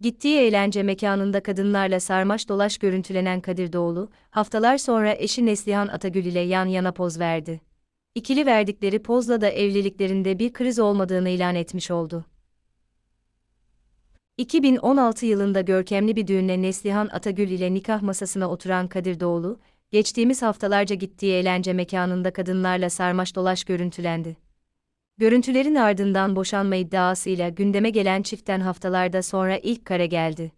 Gittiği eğlence mekanında kadınlarla sarmaş dolaş görüntülenen Kadir Doğulu, haftalar sonra eşi Neslihan Atagül ile yan yana poz verdi. İkili verdikleri pozla da evliliklerinde bir kriz olmadığını ilan etmiş oldu. 2016 yılında görkemli bir düğünle Neslihan Atagül ile nikah masasına oturan Kadir Doğulu, geçtiğimiz haftalarca gittiği eğlence mekanında kadınlarla sarmaş dolaş görüntülendi. Görüntülerin ardından boşanma iddiasıyla gündeme gelen çiftten haftalarda sonra ilk kare geldi.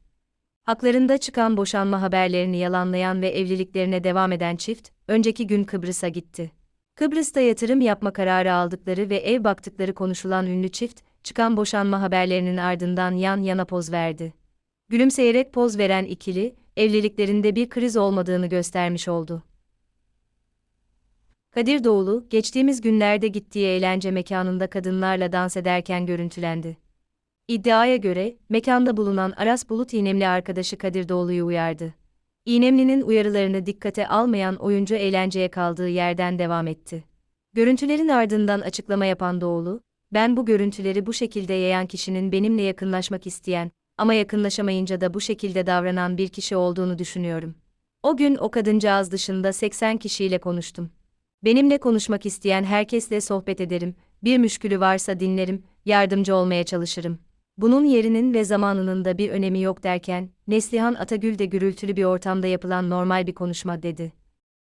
Haklarında çıkan boşanma haberlerini yalanlayan ve evliliklerine devam eden çift, önceki gün Kıbrıs'a gitti. Kıbrıs'ta yatırım yapma kararı aldıkları ve ev baktıkları konuşulan ünlü çift, çıkan boşanma haberlerinin ardından yan yana poz verdi. Gülümseyerek poz veren ikili, evliliklerinde bir kriz olmadığını göstermiş oldu. Kadir Doğulu, geçtiğimiz günlerde gittiği eğlence mekanında kadınlarla dans ederken görüntülendi. İddiaya göre, mekanda bulunan Aras Bulut İğnemli arkadaşı Kadir Doğulu'yu uyardı. İğnemli'nin uyarılarını dikkate almayan oyuncu eğlenceye kaldığı yerden devam etti. Görüntülerin ardından açıklama yapan Doğulu, ben bu görüntüleri bu şekilde yayan kişinin benimle yakınlaşmak isteyen ama yakınlaşamayınca da bu şekilde davranan bir kişi olduğunu düşünüyorum. O gün o kadıncağız dışında 80 kişiyle konuştum. Benimle konuşmak isteyen herkesle sohbet ederim, bir müşkülü varsa dinlerim, yardımcı olmaya çalışırım. Bunun yerinin ve zamanının da bir önemi yok derken, Neslihan Atagül de gürültülü bir ortamda yapılan normal bir konuşma dedi.